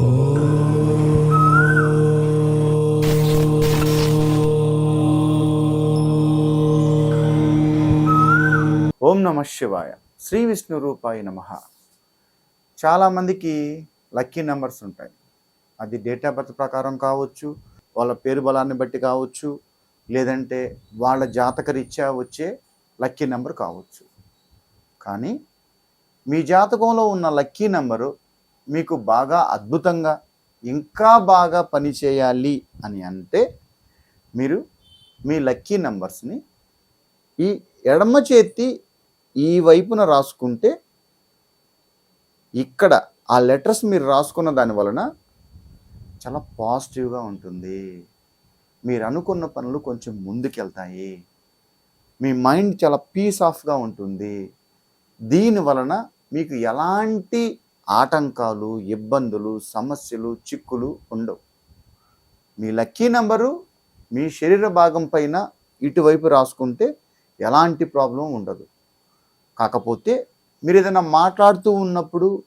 ఓం నమ శివాయ. శ్రీ విష్ణు రూపాయ నమ. చాలామందికి లక్కీ నెంబర్స్ ఉంటాయి. అది డేట్ ఆఫ్ బర్త్ ప్రకారం కావచ్చు వాళ్ళ పేరు బలాన్ని బట్టి కావచ్చు లేదంటే వాళ్ళ జాతక రీత్యా వచ్చే లక్కీ నెంబర్ కావచ్చు. కానీ మీ జాతకంలో ఉన్న లక్కీ నెంబరు మీకు బాగా అద్భుతంగా ఇంకా బాగా పనిచేయాలి అని అంటే మీరు మీ లక్కీ నెంబర్స్ని ఈ ఎడమ చేతి ఈ వైపున రాసుకుంటే ఇక్కడ ఆ లెటర్స్ మీరు రాసుకున్న దాని వలన చాలా పాజిటివ్గా ఉంటుంది. మీరు అనుకున్న పనులు కొంచెం ముందుకెళ్తాయి. మీ మైండ్ చాలా పీస్ ఆఫ్గా ఉంటుంది. దీని వలన మీకు ఎలాంటి ఆటంకాలు ఇబ్బందులు సమస్యలు చిక్కులు ఉండవు. మీ లక్కీ నెంబరు మీ శరీర భాగం పైన ఇటువైపు రాసుకుంటే ఎలాంటి ప్రాబ్లం ఉండదు. కాకపోతే మీరు ఏదైనా మాట్లాడుతూ ఉన్నప్పుడు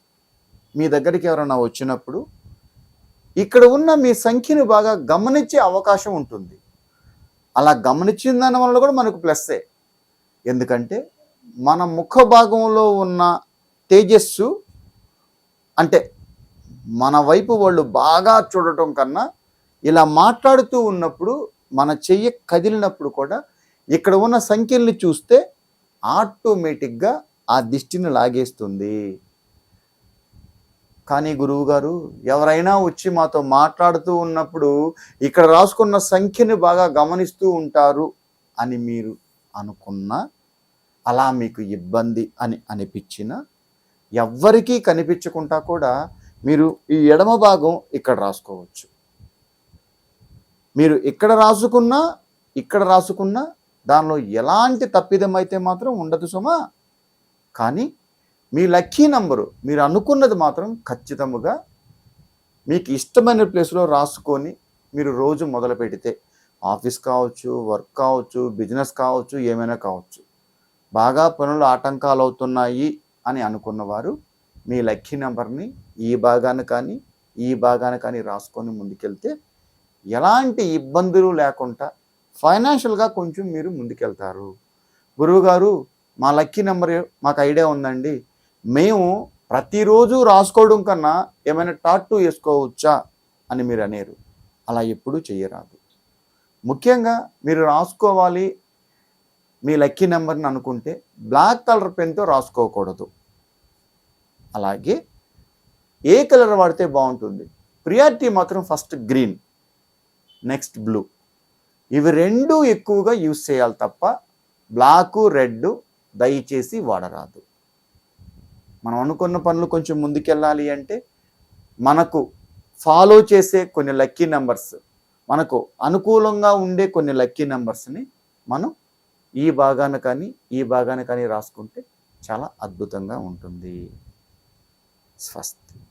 మీ దగ్గరికి ఎవరైనా వచ్చినప్పుడు ఇక్కడ ఉన్న మీ సంఖ్యను బాగా గమనించే అవకాశం ఉంటుంది. అలా గమనించిన దాని వల్ల కూడా మనకు ప్లస్సే. ఎందుకంటే మన ముఖ భాగంలో ఉన్న తేజస్సు అంటే మన వైపు వాళ్ళు బాగా చూడటం కన్నా ఇలా మాట్లాడుతూ ఉన్నప్పుడు మన చెయ్యి కదిలినప్పుడు కూడా ఇక్కడ ఉన్న సంఖ్యల్ని చూస్తే ఆటోమేటిక్గా ఆ దిష్టిని లాగేస్తుంది. కానీ గురువు గారు ఎవరైనా వచ్చి మాతో మాట్లాడుతూ ఉన్నప్పుడు ఇక్కడ రాసుకున్న సంఖ్యని బాగా గమనిస్తూ ఉంటారు అని మీరు అనుకున్నా అలా మీకు ఇబ్బంది అని అనిపించిన ఎవ్వరికీ కనిపించకుండా కూడా మీరు ఈ ఎడమ భాగం ఇక్కడ రాసుకోవచ్చు. మీరు ఇక్కడ రాసుకున్నా ఇక్కడ రాసుకున్నా దానిలో ఎలాంటి తప్పిదం అయితే మాత్రం ఉండదు సుమా. కానీ మీ లక్కీ నంబరు మీరు అనుకున్నది మాత్రం ఖచ్చితముగా మీకు ఇష్టమైన ప్లేస్లో రాసుకొని మీరు రోజు మొదలు పెడితే ఆఫీస్ కావచ్చు వర్క్ కావచ్చు బిజినెస్ కావచ్చు ఏమైనా కావచ్చు. బాగా పనులు ఆటంకాలు అవుతున్నాయి అని అనుకున్నవారు మీ లక్కీ నెంబర్ని ఈ భాగాన్ని కానీ ఈ భాగాన్ని కానీ రాసుకొని ముందుకెళ్తే ఎలాంటి ఇబ్బందులు లేకుండా ఫైనాన్షియల్గా కొంచెం మీరు ముందుకెళ్తారు. గురువుగారు మా లక్కీ నెంబర్ మాకు ఐడియా ఉందండి. మేము ప్రతిరోజు రాసుకోవడం కన్నా ఏమైనా టాటూ వేసుకోవచ్చా అని మీరు అనేరు. అలా ఎప్పుడూ చేయరాదు. ముఖ్యంగా మీరు రాసుకోవాలి మీ లక్కీ నెంబర్ని అనుకుంటే బ్లాక్ కలర్ పెన్తో రాసుకోకూడదు. అలాగే ఏ కలర్ వాడితే బాగుంటుంది? ప్రియారిటీ మాత్రం ఫస్ట్ గ్రీన్ నెక్స్ట్ బ్లూ. ఇవి రెండు ఎక్కువగా యూజ్ చేయాలి తప్ప బ్లాకు రెడ్ దయచేసి వాడరాదు. మనం అనుకున్న పనులు కొంచెం ముందుకెళ్ళాలి అంటే మనకు ఫాలో చేసే కొన్ని లక్కీ నెంబర్స్ మనకు అనుకూలంగా ఉండే కొన్ని లక్కీ నెంబర్స్ని మనం ఈ భాగాన కానీ ఈ భాగాన కానీ రాసుకుంటే చాలా అద్భుతంగా ఉంటుంది. స్వస్తి.